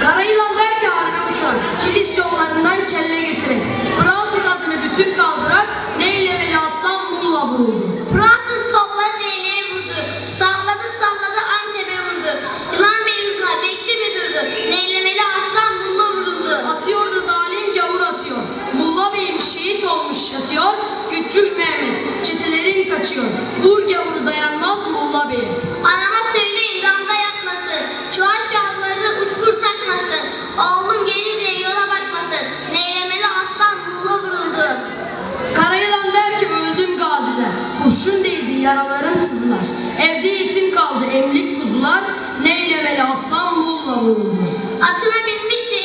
Kara yılan der ki kilis yollarından kelle getirin. Fransız adını bütün kaldırak neylemeli aslan bununla vuruldu. Fransız topları neyleye vurdu, salladı salladı Antep'e vurdu. Yılan beynuzuna bekçi müdürdü, neylemeli aslan bununla vuruldu. Atıyor da zalim gavur atıyor, Mulla Bey'im şehit olmuş yatıyor, Güççük Mehmet, çetelerin kaçıyor. Vur yolla bir. Anama söyleyin damga yatmasın. Çoğaş yavrularını uçkur takmasın. Oğlum gelir diye yola bakmasın. Neylemeli aslan ruhla vuruldu. Karayılan der ki öldüm gaziler. Kurşun değdi yaralarım sızılar. Evde yetim kaldı emlik kuzular. Neylemeli aslan ruhla vuruldu. Atına binmişti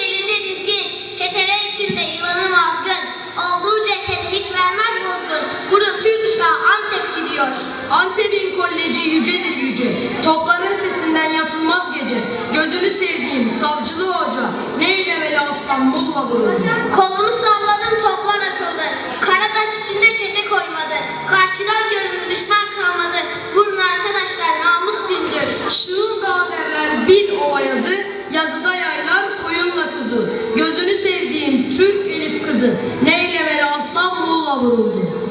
Gidiyor. Antep'in kolleci yücedir yüce, topların sesinden yatılmaz gece. Gözünü sevdiğim savcılı hoca, neylemeli aslan mulla vuruldu. Kolumu salladım toplar atıldı. Karadaş içinde çete koymadı. Karşıdan göründü düşman kalmadı. Vurun arkadaşlar namus gündür. Şığıl dağı derler bir ova yazı, yazıda yaylar koyunla kuzu. Gözünü sevdiğim Türk elif kızı, neylemeli aslan mulla vuruldu.